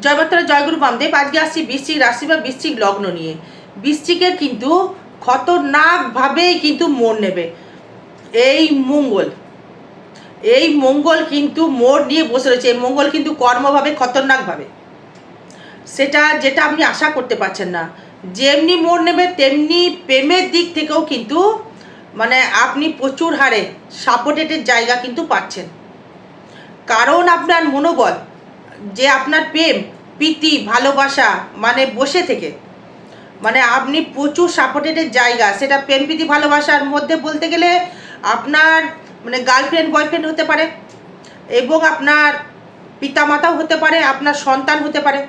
জয়মাত্রা জয়গুরু বামদেব, আজকে আসছি বৃশ্চিক রাশি বা বৃশ্চিক লগ্ন নিয়ে। বৃশ্চিকের কিন্তু খতরনাকভাবেই কিন্তু মোড় নেবে। এই মঙ্গল এই মঙ্গল কিন্তু মোড় নিয়ে বসে রয়েছে। এই মঙ্গল কিন্তু কর্মভাবে, খতরনাকভাবে। সেটা যেটা আপনি আশা করতে পারছেন না। যেমনি মোড় নেবে, তেমনি প্রেমের দিক থেকেও কিন্তু মানে আপনি প্রচুর হারে সাপোর্টেটের জায়গা কিন্তু পাচ্ছেন। কারণ আপনার মনোবল যে আপনার প্রেম, প্রীতি, ভালোবাসা মানে বসে থেকে। মানে আপনি প্রচুর সাপোর্টেডের জায়গা। সেটা প্রেম, প্রীতি, ভালোবাসার মধ্যে বলতে গেলে আপনার মানে গার্লফ্রেন্ড বয়ফ্রেন্ড হতে পারে এবং আপনার পিতামাতাও হতে পারে, আপনার সন্তান হতে পারে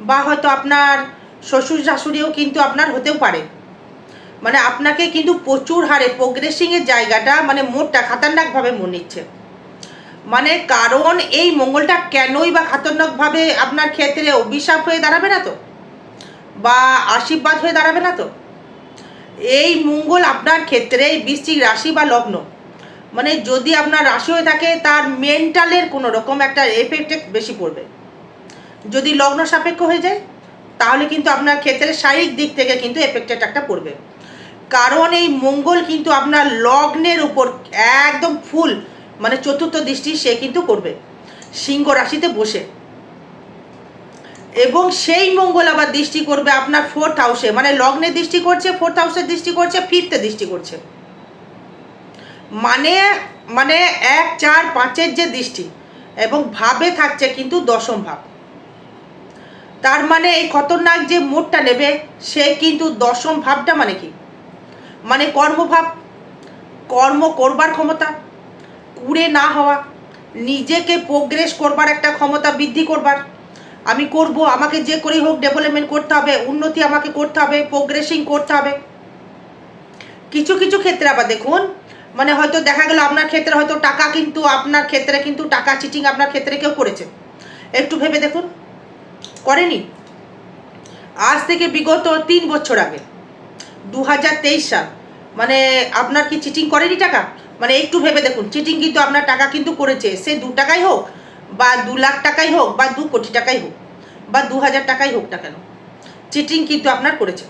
বা হয়তো আপনার শ্বশুর শাশুড়িও কিন্তু আপনার হতেও পারে। মানে আপনাকে কিন্তু প্রচুর হারে প্রোগ্রেসিংয়ের জায়গাটা মানে মোড়টা খাতারনাকভাবে মনে নিচ্ছে। মানে কারণ এই মঙ্গলটা কেনই বা খাতরনাকভাবে আপনার ক্ষেত্রে অভিশাপ হয়ে দাঁড়াবে না তো? বা আশীর্বাদ হয়ে দাঁড়াবে না তো? এই মঙ্গল আপনার ক্ষেত্রে বৃশ্চিক রাশি বা লগ্ন। মানে যদি আপনার রাশি হয়ে থাকে, তার মেন্টালের কোনো রকম একটা এফেক্ট বেশি পড়বে। যদি লগ্ন সাপেক্ষ হয়ে যায়, তাহলে কিন্তু আপনার ক্ষেত্রে শারীরিক দিক থেকে কিন্তু এফেক্টেড একটা পড়বে। কারণ এই মঙ্গল কিন্তু আপনার লগ্নের উপর একদম ফুল মানে চতুর্থ দৃষ্টি সে কিন্তু করবে। সিংহ রাশিতে বসে। এবং সেই মঙ্গল আবার দৃষ্টি করবে আপনার ফোর্থ হাউসে মানে লগ্নে দৃষ্টি করছে ফোর্থ হাউসে দৃষ্টি করছে ফিফথে দৃষ্টি করছে। মানে মানে এক, চার, পাঁচের যে দৃষ্টি এবং ভাবে থাকছে কিন্তু দশম ভাব। তার মানে এই খতরনাক যে মোড়টা নেবে, সে কিন্তু দশম ভাবটা মানে কি? মানে কর্মভাব, কর্ম করবার ক্ষমতা কুড়ে না হওয়া, নিজেকে প্রোগ্রেস করবার একটা ক্ষমতা বৃদ্ধি করবার। আমি করব, আমাকে যে করেই হোক ডেভেলপমেন্ট করতে হবে, উন্নতি আমাকে করতে হবে প্রোগ্রেসিং করতে হবে। কিছু কিছু ক্ষেত্রে আবার দেখুন মানে হয়তো দেখা গেল আপনার ক্ষেত্রে হয়তো টাকা কিন্তু, আপনার ক্ষেত্রে কিন্তু টাকা চিটিং আপনার ক্ষেত্রে কেউ করেছে। একটু ভেবে দেখুন, করেনি। আজ থেকে বিগত তিন বছর আগে দু হাজার তেইশ সাল মানে আপনার কি চিটিং করেনি টাকা? মানে একটু ভেবে দেখুন চিটিং কিন্তু আপনার টাকা কিন্তু করেছে, সে দু টাকাই হোক বা দু লাখ টাকাই হোক বা দু কোটি টাকাই হোক বা দু হাজার টাকাই হোক না কেন চিটিং কিন্তু আপনার করেছে।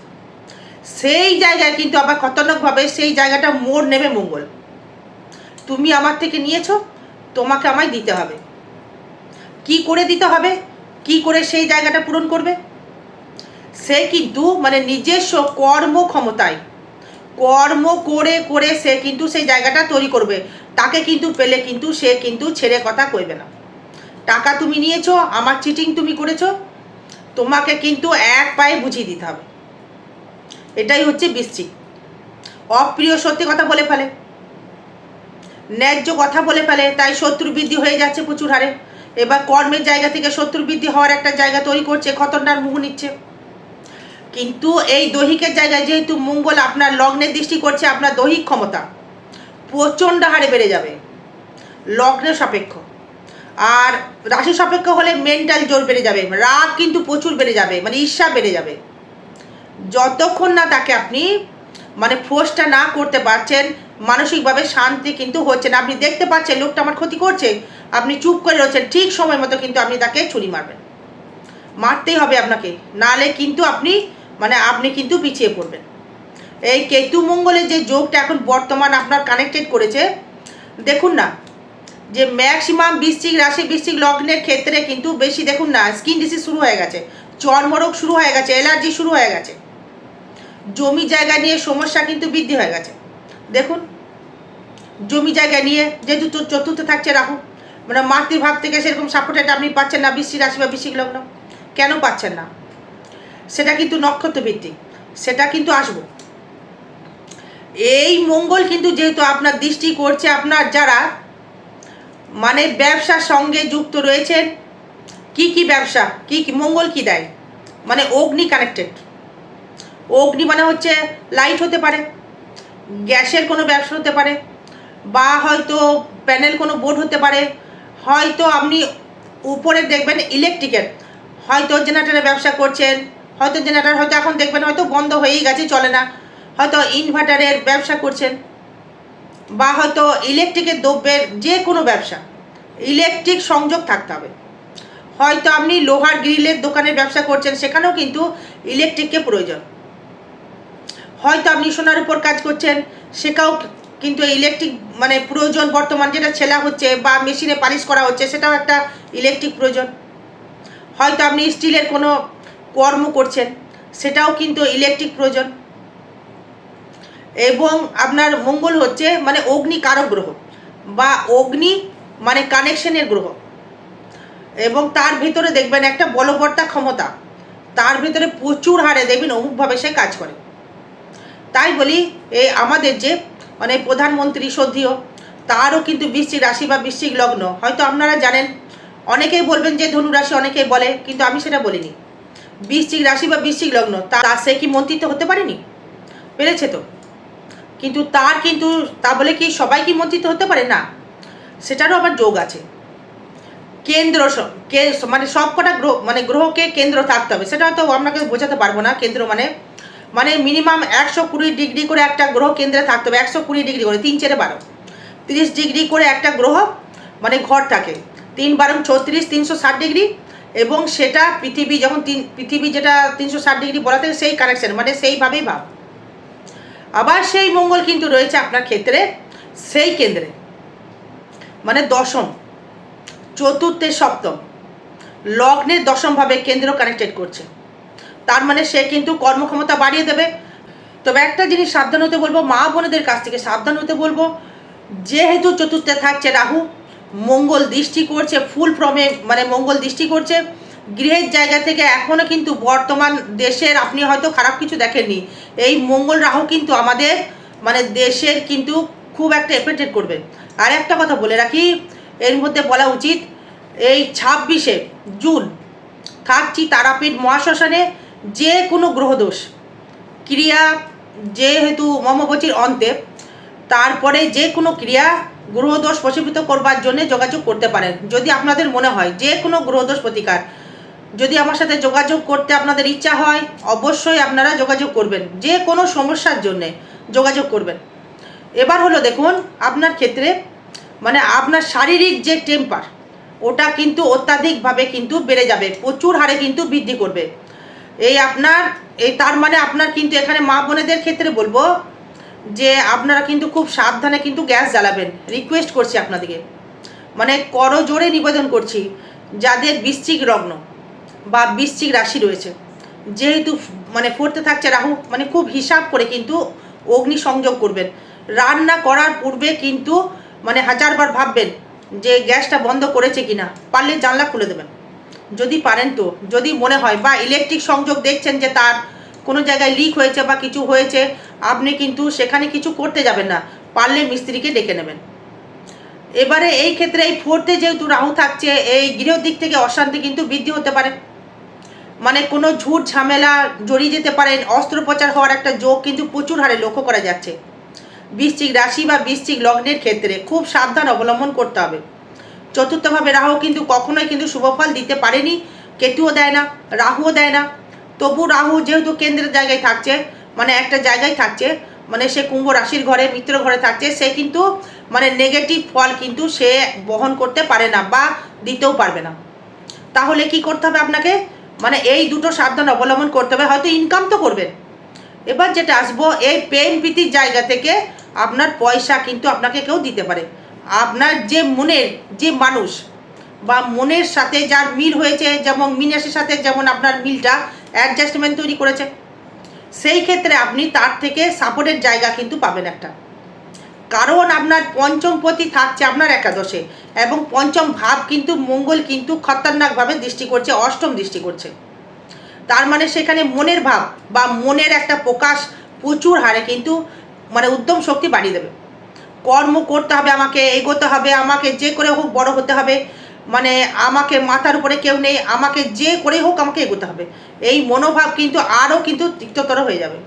সেই জায়গায় কিন্তু আবার খতরনাকভাবে সেই জায়গাটা মোড় নেবে মঙ্গল। তুমি আমার থেকে নিয়েছো, তোমাকে আমায় দিতে হবে। কি করে দিতে হবে? কি করে সেই জায়গাটা পূরণ করবে? সে কিন্তু মানে নিজস্ব কর্ম ক্ষমতায় কর্ম করে করে সে কিন্তু সেই জায়গাটা তৈরি করবে। তাকে কিন্তু পেলে কিন্তু সে কিন্তু ছেড়ে কথা কইবে না। টাকা তুমি নিয়েছো, আমার চিটিং তুমি করেছ, তোমাকে কিন্তু এক পায়ে বুঝিয়ে দিতে হবে। এটাই হচ্ছে বৃশ্চিক অপ্রিয় সত্যি কথা বলে ফেলে। ন্যায্য কথা বলে ফেলে, তাই শত্রু বৃদ্ধি হয়ে যাচ্ছে প্রচুর হারে। এবার কর্মের জায়গা থেকে শত্রু বৃদ্ধি হওয়ার একটা জায়গা তৈরি করছে, খতরনাক মুখ নিচ্ছে। কিন্তু এই দৈহিকের জায়গায় যেহেতু মঙ্গল আপনার লগ্নের দৃষ্টি করছে, আপনার দৈহিক ক্ষমতা প্রচণ্ড হারে বেড়ে যাবে। লগ্নের সাপেক্ষ। আর রাশি সাপেক্ষ হলে মেন্টাল জোর বেড়ে যাবে, রাগ কিন্তু প্রচুর বেড়ে যাবে মানে ঈর্ষা বেড়ে যাবে। যতক্ষণ না তাকে আপনি মানে ফোর্সটা না করতে পারছেন, মানসিকভাবে শান্তি কিন্তু হচ্ছে না। আপনি দেখতে পাচ্ছেন, লোকটা আমার ক্ষতি করছে, আপনি চুপ করে রয়েছেন, ঠিক সময় মতো কিন্তু আপনি তাকে ছুরি মারবেন। মারতেই হবে আপনাকে। নালে কিন্তু আপনি মানে আপনি কিন্তু পিছিয়ে পড়বেন। এই কেতু মঙ্গলের যে যোগটা এখন বর্তমান আপনার কানেক্টেড করেছে, দেখুন না, যে ম্যাক্সিমাম বৃশ্চিক রাশি, বৃশ্চিক লগ্নের ক্ষেত্রে কিন্তু বেশি দেখুন না স্কিন ডিসিজ শুরু হয়ে গেছে, চর্মরোগ শুরু হয়ে গেছে অ্যালার্জি শুরু হয়ে গেছে, জমি জায়গা নিয়ে সমস্যা কিন্তু বৃদ্ধি হয়ে গেছে। দেখুন, জমি জায়গা নিয়ে যেহেতু চতুর্থ- থাকছে রাহু মানে মাতৃভাব থেকে সেরকম সাপোর্টেড আপনি পাচ্ছেন না বৃশ্চিক রাশি বা বৃশ্চিক লগ্ন। কেন পাচ্ছেন না? সেটা কিন্তু নক্ষত্র ভিত্তিক সেটা কিন্তু আসব। এই মঙ্গল কিন্তু যেহেতু আপনার দৃষ্টি করছে, আপনার যারা মানে ব্যবসার সঙ্গে যুক্ত রয়েছেন, কি কি ব্যবসা, কি কি, মঙ্গল কি দেয়? মানে অগ্নি কানেক্টেড অগ্নি মানে হচ্ছে লাইট হতে পারে, গ্যাসের কোনো ব্যবসা হতে পারে, বা হয়তো প্যানেল কোনো বোর্ড হতে পারে, হয়তো আপনি উপরে দেখবেন ইলেকট্রিকের হয়তো জেনারেটারের ব্যবসা করছেন হয়তো জেনারেটার হয়তো এখন দেখবেন হয়তো বন্ধ হয়েই গেছে, চলে না। হয়তো ইনভার্টারের ব্যবসা করছেন বা হয়তো ইলেকট্রিকের দ্রব্যের যে কোনো ব্যবসা ইলেকট্রিক সংযোগ থাকতে হবে। হয়তো আপনি লোহার গ্রিলের দোকানের ব্যবসা করছেন, সেখানেও কিন্তু ইলেকট্রিককে প্রয়োজন। হয়তো আপনি সোনার উপর কাজ করছেন, সেটাও কিন্তু ইলেকট্রিক মানে প্রয়োজন বর্তমান যেটা ছেলা হচ্ছে বা মেশিনে পালিশ করা হচ্ছে, সেটাও একটা ইলেকট্রিক প্রয়োজন। হয়তো আপনি স্টিলের কোনো কর্ম করছেন, সেটাও কিন্তু ইলেকট্রিক প্রয়োজন। এবং আপনার মঙ্গল হচ্ছে মানে অগ্নি কারক গ্রহ, বা অগ্নি মানে কানেকশনের গ্রহ। এবং তার ভিতরে দেখবেন একটা বলবর্তা ক্ষমতা, তার ভিতরে প্রচুর হারে দেখবেন অমুকভাবে সে কাজ করে। তাই বলি এই আমাদের যে মানে প্রধানমন্ত্রী সদ্যীয় তারও কিন্তু বৃশ্চিক রাশি বা বৃশ্চিক লগ্ন। হয়তো আপনারা জানেন, অনেকেই বলবেন যে ধনু রাশি অনেকেই বলে, কিন্তু আমি সেটা বলিনি। বৃশ্চিক রাশি বা বৃশ্চিক লগ্ন, তা সে কি মন্ত্রিত্ব হতে পারেনি? পেরেছে তো। কিন্তু তার কিন্তু, তা বলে কি সবাই কি মন্ত্রিত হতে পারে? না। সেটারও আবার যোগ আছে। কেন্দ্র মানে সব কটা গ্রহ মানে গ্রহকে কেন্দ্র থাকতে হবে। সেটা হয়তো আপনাকে বোঝাতে পারব না। কেন্দ্র মানে মানে মিনিমাম একশো কুড়ি ডিগ্রি করে একটা গ্রহ কেন্দ্রে থাকতে হবে। একশো কুড়ি ডিগ্রি করে, তিন চারে বারো। তিরিশ ডিগ্রি করে একটা গ্রহ মানে ঘর থাকে। তিন বারং ছত্রিশ, তিনশো ষাট ডিগ্রি। এবং সেটা পৃথিবী যখন তিন, পৃথিবী যেটা তিনশো ষাট ডিগ্রি বলা থাকে, সেই কানেকশন মানে সেইভাবেই ভাব। আবার সেই মঙ্গল কিন্তু রয়েছে আপনার ক্ষেত্রে, সেই কেন্দ্রে। মানে দশম চতুর্থের সপ্তম। লগ্নের দশমভাবে কেন্দ্র কানেক্টেড করছে। তার মানে সে কিন্তু কর্মক্ষমতা বাড়িয়ে দেবে। তবে একটা জিনিস সাবধান হতে বলব, মা বোনেদের কাছ থেকে সাবধান হতে বলব, যেহেতু চতুর্থে থাকছে রাহু মঙ্গল দৃষ্টি করছে ফুল ফ্রমে মানে মঙ্গল দৃষ্টি করছে। গৃহের জায়গা থেকে এখনও কিন্তু বর্তমান দেশের আপনি হয়তো খারাপ কিছু দেখেননি। এই মঙ্গল রাহু কিন্তু আমাদের মানে দেশের কিন্তু খুব একটা এফেক্টেড করবে। আর একটা কথা বলে রাখি, এর মধ্যে বলা উচিত, এই ছাব্বিশে জুন থাকছি তারাপীঠ মহাশ্মশানে যে কোনো গ্রহদোষ ক্রিয়া যেহেতু মমবচির অন্তে, তারপরে যে কোনো ক্রিয়া গ্রহদোষ প্রশমিত করবার জন্য যোগাযোগ করতে পারেন। যদি আপনাদের মনে হয় যে কোনো গ্রহদোষ প্রতিকার, যদি আমার সাথে যোগাযোগ করতে আপনাদের ইচ্ছা হয়, অবশ্যই আপনারা যোগাযোগ করবেন। যে কোনো সমস্যার জন্যে যোগাযোগ করবেন। এবার হলো দেখুন, আপনার ক্ষেত্রে মানে আপনার শারীরিক যে টেম্পার ওটা কিন্তু অত্যাধিকভাবে কিন্তু বেড়ে যাবে। প্রচুর হারে কিন্তু বৃদ্ধি করবে। এই আপনার, এই তার মানে আপনার কিন্তু এখানে মা বোনেদের ক্ষেত্রে বলব যে আপনারা কিন্তু খুব সাবধানে কিন্তু গ্যাস জ্বালাবেন। রিকোয়েস্ট করছি আপনাদেরকে। মানে করজোড়ে নিবেদন করছি, যাদের বৃশ্চিক লগ্ন বা বৃশ্চিক রাশি রয়েছে, যেহেতু মানে ফোরতে থাকছে রাহু মানে খুব হিসাব করে কিন্তু অগ্নি সংযোগ করবেন। রান্না করার পূর্বে কিন্তু মানে হাজারবার ভাববেন যে গ্যাসটা বন্ধ করেছে কিনা, পারলে জানলা খুলে দেবেন। যদি পারেন তো, যদি মনে হয় বা ইলেকট্রিক সংযোগ দেখছেন যে তার কোনো জায়গায় লিক হয়েছে বা কিছু হয়েছে, আপনি কিন্তু সেখানে কিছু করতে যাবেন না। পারলে মিস্ত্রিকে ডেকে নেবেন। এবারে এই ক্ষেত্রে এই ফোর্থে যেহেতু রাহু থাকছে, এই গৃহ দিক থেকে অশান্তি কিন্তু বৃদ্ধি হতে পারে। মানে কোনো ঝুট ঝামেলা জড়িয়ে যেতে পারেন অস্ত্রোপচার হওয়ার একটা যোগ কিন্তু প্রচুর হারে লক্ষ্য করা যাচ্ছে। বৃশ্চিক রাশি বা বৃশ্চিক লগ্নের ক্ষেত্রে খুব সাবধান অবলম্বন করতে হবে। চতুর্থভাবে রাহু কিন্তু কখনোই কিন্তু শুভফল দিতে পারেনি, কেতুও দেয় না, রাহুও দেয় না। তবু রাহু যেহেতু কেন্দ্রের জায়গায় থাকছে মানে একটা জায়গায় থাকছে মানে সে কুম্ভ রাশির ঘরে, মিত্র ঘরে থাকছে, সে কিন্তু মানে নেগেটিভ ফল কিন্তু সে বহন করতে পারে না বা দিতেও পারবে না। তাহলে কি করতে হবে আপনাকে? মানে এই দুটো সাবধান অবলম্বন করতে হবে, হয়তো ইনকাম তো করবেন। এবার যেটা আসব, এই প্রেম প্রীতির জায়গা থেকে আপনার পয়সা কিন্তু আপনাকে কেউ দিতে পারে। আপনার যে মনের যে মানুষ বা মনের সাথে যার মিল হয়েছে, যেমন মিনাসের সাথে, যেমন আপনার মিলটা অ্যাডজাস্টমেন্ট তৈরি করেছে। সেই ক্ষেত্রে আপনি তার থেকে সাপোর্টের জায়গা কিন্তু পাবেন একটা। কারণ আপনার পঞ্চম পতি থাকছে আপনার একাদশে এবং পঞ্চম ভাব কিন্তু মঙ্গল কিন্তু খতরনাকভাবে দৃষ্টি করছে, অষ্টম দৃষ্টি করছে। তার মানে সেখানে মনের ভাব বা মনের একটা প্রকাশ প্রচুর হারে কিন্তু মানে উদ্যম শক্তি বাড়িয়ে দেবে। কর্ম করতে হবে, আমাকে এগোতে হবে, আমাকে যে করে হোক বড় হতে হবে। মানে আমাকে মাথার উপরে কেউ নেই, আমাকে যে করে হোক আমাকে এগোতে হবে। এই মনোভাব কিন্তু আরও কিন্তু তিক্ততর হয়ে যাবে।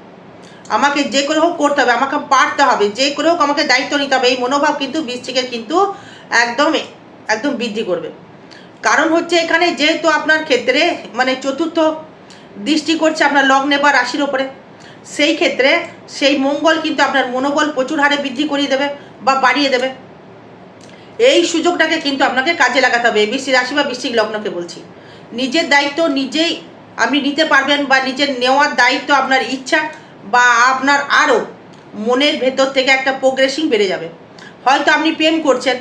আমাকে যে করে হোক করতে হবে, আমাকে পারতে হবে, যে করে হোক আমাকে দায়িত্ব নিতে হবে, এই মনোভাব কিন্তু বৃষ্টিকে কিন্তু একদম একদম বৃদ্ধি করবে। কারণ হচ্ছে এখানে যেহেতু আপনার ক্ষেত্রে মানে চতুর্থ দৃষ্টি করছে আপনার লগ্নে বা রাশির ওপরে সেই ক্ষেত্রে সেই মঙ্গল কিন্তু আপনার মনোবল প্রচুর হারে বৃদ্ধি করিয়ে দেবে বা বাড়িয়ে দেবে। এই সুযোগটাকে কিন্তু আপনাকে কাজে লাগাতে হবে বৃষ্টি রাশি বা বৃশ্চিক লগ্নকে বলছি। নিজের দায়িত্ব নিজেই আপনি নিতে পারবেন বা নিজের নেওয়ার দায়িত্ব আপনার ইচ্ছা বা আপনার আরও মনের ভেতর থেকে একটা প্রোগ্রেসিং বেড়ে যাবে। হয়তো আপনি প্রেম করছেন,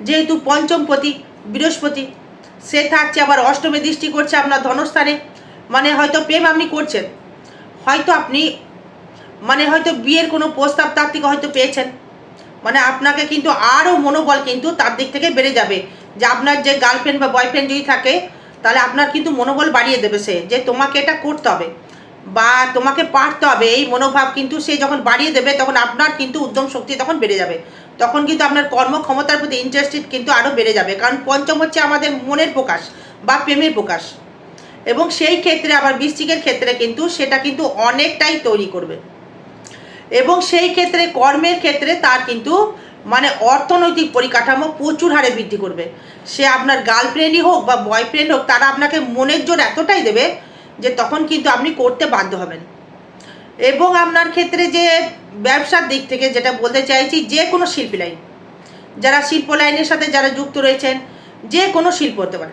যেহেতু পঞ্চমপতি, বৃহস্পতি, সে থাকছে, আবার অষ্টমে দৃষ্টি করছে আপনার ধনস্থানে মানে হয়তো প্রেম আপনি করছেন। হয়তো আপনি মানে হয়তো বিয়ের কোনো প্রস্তাব তার থেকে হয়তো পেয়েছেন। মানে আপনাকে কিন্তু আরও মনোবল কিন্তু তার দিক থেকে বেড়ে যাবে। যে আপনার যে গার্লফ্রেন্ড বা বয়ফ্রেন্ড যদি থাকে, তাহলে আপনার কিন্তু মনোবল বাড়িয়ে দেবে সে, যে তোমাকে এটা করতে হবে বা তোমাকে পারতে হবে। এই মনোভাব কিন্তু সে যখন বাড়িয়ে দেবে, তখন আপনার কিন্তু উদ্যম শক্তি তখন বেড়ে যাবে। তখন কিন্তু আপনার কর্মক্ষমতার প্রতি ইন্টারেস্টেড কিন্তু আরও বেড়ে যাবে। কারণ পঞ্চম হচ্ছে আমাদের মনের প্রকাশ বা প্রেমের প্রকাশ। এবং সেই ক্ষেত্রে আবার বৃশ্চিকের ক্ষেত্রে কিন্তু সেটা কিন্তু অনেকটাই তৈরি করবে। এবং সেই ক্ষেত্রে, কর্মের ক্ষেত্রে তার কিন্তু মানে অর্থনৈতিক পরিকাঠামো প্রচুর হারে বৃদ্ধি করবে। সে আপনার গার্লফ্রেন্ডই হোক বা বয়ফ্রেন্ড হোক, তারা আপনাকে মনের জোর এতটাই দেবে যে তখন কিন্তু আপনি করতে বাধ্য হবেন। এবং আপনার ক্ষেত্রে যে ব্যবসার দিক থেকে যেটা বলতে চাইছি, যে কোনো শিল্পী লাইন। যারা শিল্প লাইনের সাথে যারা যুক্ত রয়েছেন, যে কোনো শিল্প হতে পারে।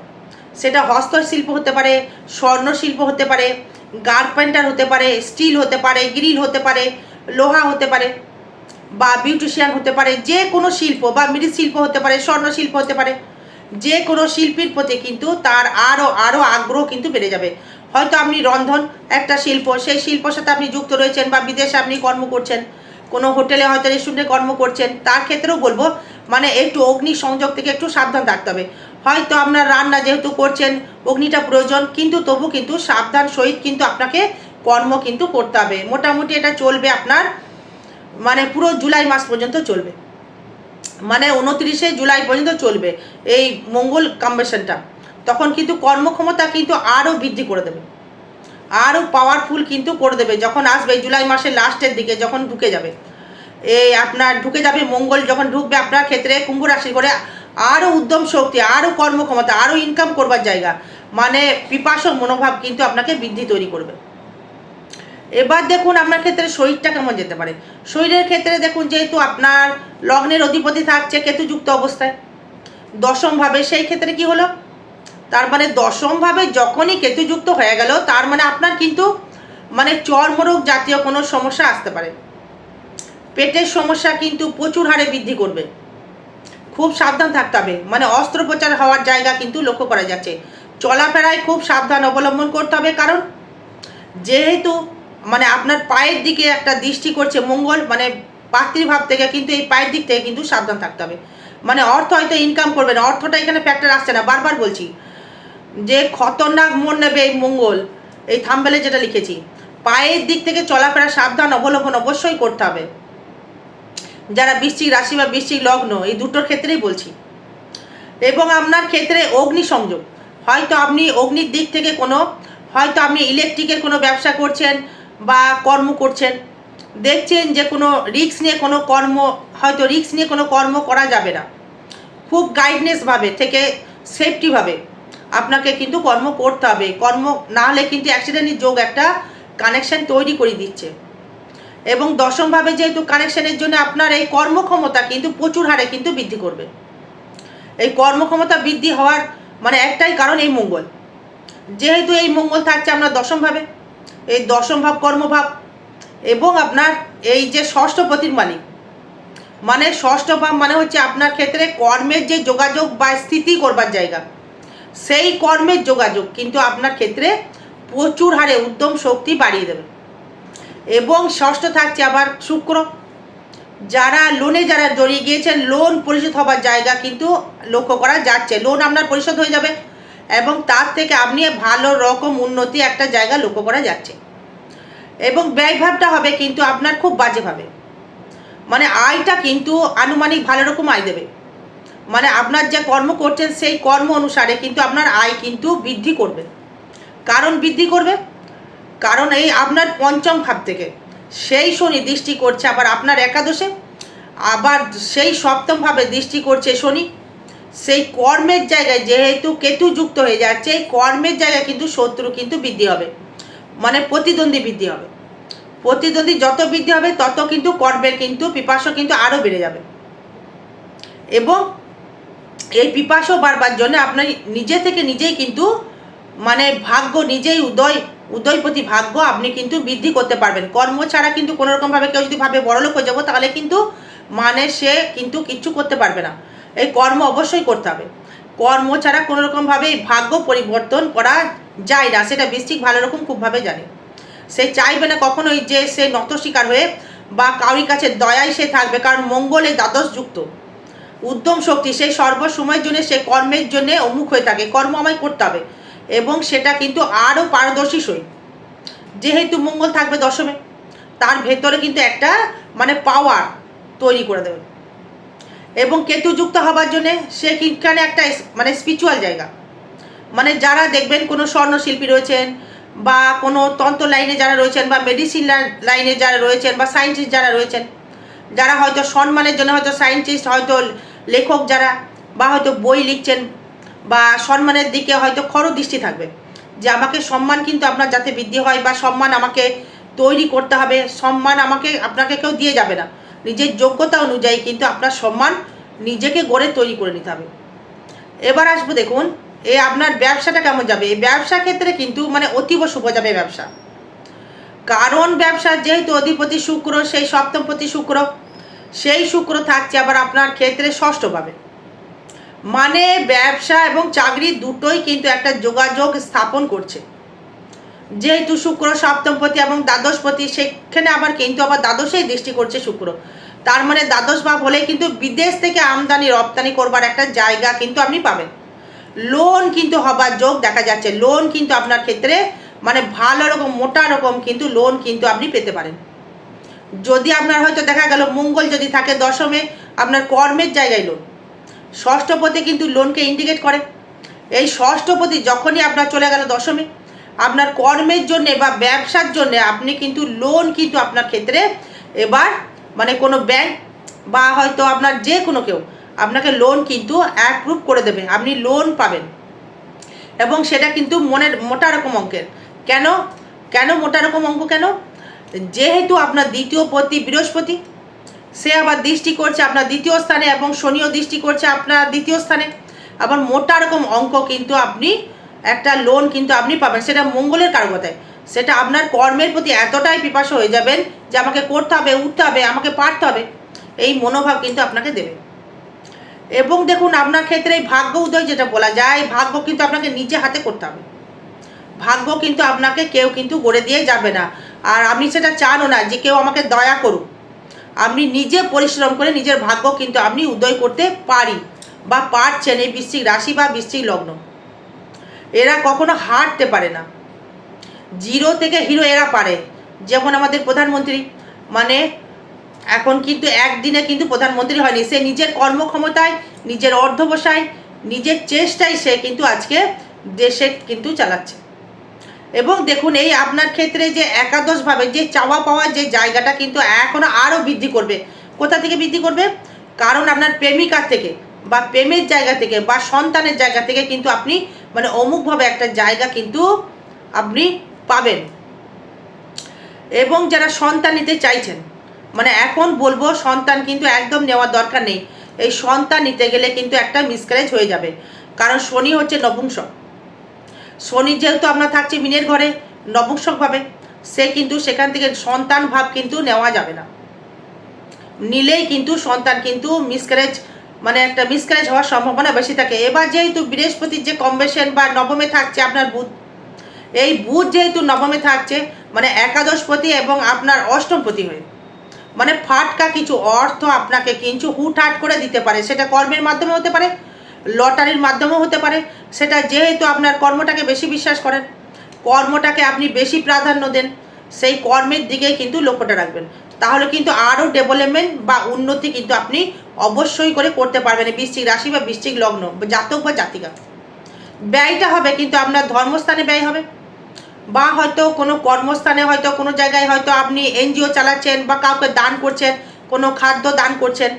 সেটা হস্তশিল্প হতে পারে স্বর্ণ শিল্প হতে পারে, গার্পেন্টার হতে পারে, স্টিল হতে পারে, গ্রিল হতে পারে লোহা হতে পারে, বা বিউটিশিয়ান হতে পারে, যে কোনো শিল্প বা মৃৎশিল্প হতে পারে, স্বর্ণ শিল্প হতে পারে, যে কোনো শিল্পীর প্রতি কিন্তু তার আরও আরও আগ্রহ কিন্তু বেড়ে যাবে। হয়তো আপনি রন্ধন একটা শিল্প, সেই শিল্পের সাথে আপনি যুক্ত রয়েছেন বা বিদেশে আপনি কর্ম করছেন, কোনো হোটেলে হয়তো রেস্টুরেন্টে কর্ম করছেন, তার ক্ষেত্রেও বলব মানে একটু অগ্নি সংযোগ থেকে একটু সাবধান থাকতে হবে। হয়তো আপনার রান্না যেহেতু করছেন, অগ্নিটা প্রয়োজন, কিন্তু তবু কিন্তু সাবধান সহিত কিন্তু আপনাকে কর্ম কিন্তু করতে হবে। মোটামুটি এটা চলবে আপনার মানে পুরো জুলাই মাস পর্যন্ত চলবে। মানে উনত্রিশে জুলাই পর্যন্ত চলবে এই মঙ্গল কম্বেশনটা তখন কিন্তু কর্মক্ষমতা কিন্তু আরও বৃদ্ধি করে দেবে। আরও পাওয়ারফুল কিন্তু করে দেবে। যখন আসবে জুলাই মাসের লাস্টের দিকে, যখন ঢুকে যাবে। এই আপনার ঢুকে যাবে মঙ্গল, যখন ঢুকবে আপনার ক্ষেত্রে কুম্ভ রাশি করে আরও উদ্যম শক্তি, আরও কর্মক্ষমতা, আরও ইনকাম করবার জায়গা। মানে পিপাসক মনোভাব কিন্তু আপনাকে বৃদ্ধি তৈরি করবে। এবার দেখুন আপনার ক্ষেত্রে শরীরটা কেমন যেতে পারে। শরীরের ক্ষেত্রে দেখুন, যেহেতু আপনার লগ্নের অধিপতি থাকছে কেতুযুক্ত অবস্থায়, দশমভাবে সেই ক্ষেত্রে কি হলো? তার মানে দশমভাবে যখনই কেতুযুক্ত হয়ে গেল, তার মানে আপনার কিন্তু মানে চর্মরোগ জাতীয় কোনো সমস্যা আসতে পারে। পেটের সমস্যা কিন্তু প্রচুর হারে বৃদ্ধি করবে। খুব সাবধান থাকতে হবে। মানে অস্ত্রোপচার হওয়ার জায়গা কিন্তু লক্ষ্য করা যাচ্ছে। চলাফেরায় খুব সাবধান অবলম্বন করতে হবে। কারণ যেহেতু মানে আপনার পায়ের দিকে একটা দৃষ্টি করছে, মঙ্গল মানে পাতৃভাব থেকে, কিন্তু এই পায়ের দিক থেকে কিন্তু সাবধান থাকতে হবে। মানে অর্থ হয়তো ইনকাম করবে না, অর্থটা এখানে ফ্যাক্টর আসছে না, বারবার বলছি। যে খতরনাক মন নেবে এই মঙ্গল, এই থাম্বেলে যেটা লিখেছি। পায়ের দিক থেকে চলাফেরা সাবধান, অবলম্বন অবশ্যই করতে হবে। যারা বৃশ্চিক রাশি বা বৃশ্চিক লগ্ন, এই দুটোর ক্ষেত্রেই বলছি। এবং আপনার ক্ষেত্রে অগ্নি সংযোগ। হয়তো আপনি অগ্নির দিক থেকে কোনো, হয়তো আপনি ইলেকট্রিকের কোনো ব্যবসা করছেন বা কর্ম করছেন, দেখছেন যে কোনো রিস্ক নিয়ে কোনো কর্ম, হয়তো রিস্ক নিয়ে কোনো কর্ম করা যাবে না। খুব গাইডনেসভাবে থেকে সেফটিভাবে আপনাকে কিন্তু কর্ম করতে হবে। কর্ম না হলে কিন্তু অ্যাক্সিডেন্টের যোগ একটা কানেকশন তৈরি করে দিচ্ছে। এবং দশমভাবে যেহেতু কানেকশানের জন্য আপনার এই কর্মক্ষমতা কিন্তু প্রচুর হারে কিন্তু বৃদ্ধি করবে। এই কর্মক্ষমতা বৃদ্ধি হওয়ার মানে একটাই কারণ এই মঙ্গল। যেহেতু এই মঙ্গল থাকছে আপনার দশমভাবে এই দশম ভাব কর্মভাব এবং আপনার এই যে ষষ্ঠপতির মালিক মানে ষষ্ঠ ভাব মানে হচ্ছে আপনার ক্ষেত্রে কর্মের যে যোগাযোগ বা স্থিতি করবার জায়গা। সেই কর্মের যোগাযোগ কিন্তু আপনার ক্ষেত্রে প্রচুর হারে উদ্যম শক্তি বাড়িয়ে দেবে। এবং ষষ্ঠ থাকছে আবার শুক্র। যারা লোনে যারা জড়িয়ে গিয়েছেন লোন পরিশোধ হবার জায়গা কিন্তু লক্ষ্য করা যাচ্ছে। লোন আপনার পরিশোধ হয়ে যাবে। এবং তার থেকে আপনি ভালো রকম উন্নতি একটা জায়গা লক্ষ্য করা যাচ্ছে। এবং ব্যয়ভাবটা হবে কিন্তু আপনার খুব বাজেভাবে মানে আয়টা কিন্তু আনুমানিক ভালো রকম আয় দেবে। মানে আপনার যে কর্ম করছেন সেই কর্ম অনুসারে কিন্তু আপনার আয় কিন্তু বৃদ্ধি করবে। কারণ বৃদ্ধি করবে? কারণ এই আপনার পঞ্চম ভাব থেকে। সেই শনি দৃষ্টি করছে আবার আপনার একাদশে। আবার সেই সপ্তমভাবে দৃষ্টি করছে শনি। সেই কর্মের জায়গায় যেহেতু কেতু যুক্ত হয়ে যাচ্ছে এই কর্মের জায়গায় কিন্তু শত্রু কিন্তু বৃদ্ধি হবে। মানে প্রতিদ্বন্দ্বী বৃদ্ধি হবে। প্রতিদ্বন্দ্বী যত বৃদ্ধি হবে, তত কিন্তু কর্মের কিন্তু পিপাসা কিন্তু আরও বেড়ে যাবে। এবং এই পিপাসও বাড়বার জন্য আপনার নিজে থেকে নিজেই কিন্তু মানে ভাগ্য নিজেই উদয় উদয়পতি ভাগ্য আপনি কিন্তু বৃদ্ধি করতে পারবেন। কর্ম ছাড়া কিন্তু কোনোরকমভাবে কেউ যদি ভাবে বড়লোক হয়ে যাব, তাহলে কিন্তু মানে সে কিন্তু কিচ্ছু করতে পারবে না। এই কর্ম অবশ্যই করতে হবে। কর্ম ছাড়া কোনো রকমভাবে এই ভাগ্য পরিবর্তন করা যায় না, সেটা বৃষ্টিক ভালো রকম খুবভাবে জানে। সে চাইবে না কখনোই যে সে নত শিকার হয়ে বা কাউরি কাছে দয়ায় সে থাকবে, কারণ মঙ্গলে দ্বাদশ যুক্ত। উদ্যম শক্তি সেই সর্বসময়ের জন্য, সে কর্মের জন্য অমুখ হয়ে থাকে। কর্ম আমায় করতে হবে এবং সেটা কিন্তু আরও পারদর্শী সই। যেহেতু মঙ্গল থাকবে দশমে, তার ভেতরে কিন্তু একটা মানে পাওয়ার তৈরি করে দেবে। এবং কেতু যুক্ত হবার জন্যে সে এখানে একটা মানে স্পিরিচুয়াল জায়গা। মানে যারা দেখবেন কোনো স্বর্ণশিল্পী রয়েছেন বা কোনো তন্ত্র লাইনে যারা রয়েছেন বা মেডিসিন লাইনে যারা রয়েছেন বা সায়েন্টিস্ট যারা রয়েছেন, যারা হয়তো সম্মানের জন্য হয়তো সায়েন্টিস্ট হয়তো লেখক যারা বা হয়তো বই লিখছেন বা সম্মানের দিকে হয়তো খর দৃষ্টি থাকবে যে আমাকে সম্মান কিন্তু আপনার যাতে বৃদ্ধি হয় বা সম্মান আমাকে তৈরি করতে হবে, সম্মান আমাকে আপনাকে কেউ দিয়ে যাবে না। নিজের যোগ্যতা অনুযায়ী কিন্তু আপনার সম্মান নিজেকে গড়ে তৈরি করে নিতে হবে। এবার আসব দেখুন, এ আপনার ব্যবসাটা কেমন যাবে? এই ব্যবসা ক্ষেত্রে কিন্তু মানে অতীব শুভ যাবে ব্যবসা। কারণ ব্যবসা যেহেতু অধিপতি শুক্র, সেই সপ্তমপতি শুক্র, সেই শুক্র থাকছে আবার আপনার ক্ষেত্রে ষষ্ঠভাবে মানে ব্যবসা এবং চাকরি দুটোই কিন্তু একটা যোগাযোগ স্থাপন করছে। যেহেতু শুক্র, সপ্তমপতি এবং দ্বাদশপতি, সেখানে আবার কিন্তু আবার দ্বাদশেই দৃষ্টি করছে শুক্র। তার মানে দ্বাদশ ভাব হলে কিন্তু বিদেশ থেকে আমদানি, রপ্তানি করবার একটা জায়গা কিন্তু আপনি পাবেন। লোন কিন্তু হবার যোগ দেখা যাচ্ছে। লোন কিন্তু আপনার ক্ষেত্রে মানে ভালো রকম, মোটা রকম কিন্তু লোন কিন্তু আপনি পেতে পারেন। যদি আপনার হয়তো দেখা গেল মঙ্গল যদি থাকে দশমে, আপনার কর্মের জায়গায় লোন। ষষ্ঠপতি কিন্তু লোনকে ইন্ডিকেট করে। এই ষষ্ঠপতি যখনই আপনার চলে গেল দশমে আপনার কর্মের জন্যে বা ব্যবসার জন্যে আপনি কিন্তু লোন কিন্তু আপনার ক্ষেত্রে এবার মানে কোনো ব্যাংক বা হয়তো আপনার যে কোনো কেউ আপনাকে লোন কিন্তু অ্যাপ্রুভ করে দেবে, আপনি লোন পাবেন। এবং সেটা কিন্তু মনের মোটা রকম অঙ্কের। কেন? কেন মোটা রকম অঙ্ক কেন? যেহেতু আপনার দ্বিতীয় পতি বৃহস্পতি, সে আবার দৃষ্টি করছে আপনার দ্বিতীয় স্থানে এবং শনিও দৃষ্টি করছে আপনার দ্বিতীয় স্থানে। আবার মোটা রকম অঙ্ক কিন্তু আপনি একটা লোন কিন্তু আপনি পাবেন, সেটা মঙ্গলের কারগতায় সেটা আপনার কর্মের প্রতি এতটাই পিপাসা হয়ে যাবেন যে আমাকে করতে হবে, উঠতে হবে, আমাকে পারতে হবে, এই মনোভাব কিন্তু আপনাকে দেবে। এবং দেখুন, আপনার ক্ষেত্রে এই ভাগ্য উদয় যেটা বলা যায় ভাগ্য কিন্তু আপনাকে নিজে হাতে করতে হবে। ভাগ্য কিন্তু আপনাকে কেউ কিন্তু গড়ে দিয়ে যাবে না। আর আপনি সেটা চানও না যে কেউ আমাকে দয়া করুক। আপনি নিজে পরিশ্রম করে নিজের ভাগ্য কিন্তু আপনি উদয় করতে পারি বা পারছেন এই বৃশ্চিক রাশি বা বৃশ্চিক লগ্ন। এরা কখনো হারতে পারে না। জিরো থেকে হিরো এরা পারে, যেমন আমাদের প্রধানমন্ত্রী। মানে এখন কিন্তু একদিনে কিন্তু প্রধানমন্ত্রী হয়নি। সে নিজের কর্মক্ষমতায়, নিজের অর্ধবসায়, নিজের চেষ্টায় সে কিন্তু আজকে দেশে কিন্তু চালাচ্ছে। এবং দেখুন, এই আপনার ক্ষেত্রে যে একাদশভাবে যে চাওয়া পাওয়া যে জায়গাটা কিন্তু এখনও আরও বৃদ্ধি করবে। কোথা থেকে বৃদ্ধি করবে? কারণ আপনার প্রেমিকার থেকে বা প্রেমের জায়গা থেকে বা সন্তানের জায়গা থেকে কিন্তু আপনি মানে অমুকভাবে একটা জায়গা কিন্তু আপনি পাবেন। এবং যারা সন্তান নিতে চাইছেন মানে এখন বলব সন্তান কিন্তু একদম নেওয়ার দরকার নেই। এই সন্তান নিতে গেলে কিন্তু একটা মিসক্যারেজ হয়ে যাবে। কারণ শনি হচ্ছে নপুংসক। শনি যেহেতু আপনার থাকছে মিনের ঘরে নপুংসকভাবে সে কিন্তু সেখান থেকে সন্তান ভাব কিন্তু নেওয়া যাবে না। নিলেই কিন্তু সন্তান কিন্তু মিসক্যারেজ মানে একটা মিসক্যারেজ হওয়ার সম্ভাবনা বেশি থাকে। এবার যেহেতু বৃহস্পতির যে কম্বেশন বা নবমে থাকছে আপনার বুধ, এই বুধ যেহেতু নবমে থাকছে মানে একাদশপতি এবং আপনার অষ্টমপতি হয়ে মানে ফাটকা কিছু অর্থ আপনাকে কিছু হুটহাট করে দিতে পারে। সেটা কর্মের মাধ্যমে হতে পারে, লটারির মাধ্যমেও হতে পারে। সেটা যেহেতু আপনার কর্মটাকে বেশি বিশ্বাস করেন, কর্মটাকে আপনি বেশি প্রাধান্য দেন সেই কর্মের দিকে কিন্তু লক্ষ্যটা রাখবেন। তাহলে কিন্তু আরও ডেভেলপমেন্ট বা উন্নতি কিন্তু আপনি অবশ্যই করে করতে পারবেন বৃশ্চিক রাশি বা বৃশ্চিক লগ্ন, জাতক বা জাতিকা। ব্যয়টা হবে কিন্তু আপনার ধর্মস্থানে ব্যয় হবে। বা হয়তো কোনো কর্মস্থানে হয়তো কোনো জায়গায় হয়তো আপনি এনজিও চালাচ্ছেন বা কাউকে দান করছেন, কোনো খাদ্য দান করছেন,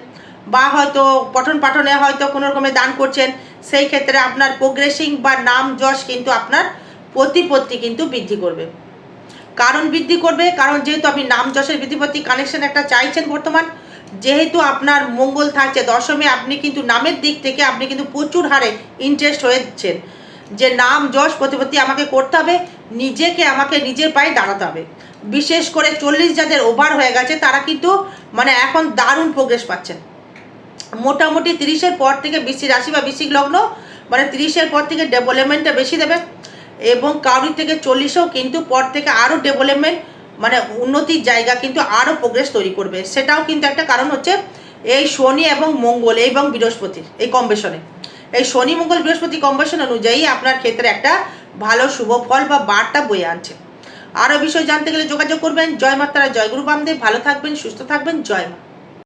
বা হয়তো পঠন পাঠনে হয়তো কোনো রকমের দান করছেন, সেই ক্ষেত্রে আপনার প্রোগ্রেসিং বা নাম যশ কিন্তু আপনার প্রতিপত্তি কিন্তু বৃদ্ধি করবে। কারণ বৃদ্ধি করবে, কারণ যেহেতু আপনি নাম যশের বৃদ্ধিপত্তি কানেকশন একটা চাইছেন বর্তমান, যেহেতু আপনার মঙ্গল থাকছে, দশমে আপনি কিন্তু নামের দিক থেকে আপনি কিন্তু প্রচুর হারে ইন্টারেস্ট হয়েছেন। যে নাম, যশ, প্রতিপত্তি আমাকে করতে হবে, নিজেকে আমাকে নিজের পায়ে দাঁড়াতে হবে। বিশেষ করে চল্লিশ যাদের ওভার হয়ে গেছে, তারা কিন্তু মানে এখন দারুণ প্রোগ্রেস পাচ্ছেন। মোটামুটি তিরিশের পর থেকে বৃষ্টি রাশি বা বৃশ্চিক লগ্ন মানে তিরিশের পর থেকে ডেভেলপমেন্টটা বেশি দেবে। এবং কারুর থেকে চল্লিশেও কিন্তু পর থেকে আরও ডেভেলপমেন্ট মানে উন্নতির জায়গা কিন্তু আরও প্রোগ্রেস তৈরি করবে। সেটাও কিন্তু একটা কারণ হচ্ছে এই শনি এবং মঙ্গল এবং বৃহস্পতির এই কম্বেশনে এই শনি, মঙ্গল, বৃহস্পতি কম্বেশন অনুযায়ী আপনার ক্ষেত্রে একটা ভালো, শুভ ফল বা বার্তা বয়ে আনছে। আরও বিষয় জানতে গেলে যোগাযোগ করবেন। জয় মাতারা, জয় গুরু বামদেব। ভালো থাকবেন, সুস্থ থাকবেন। জয় মা।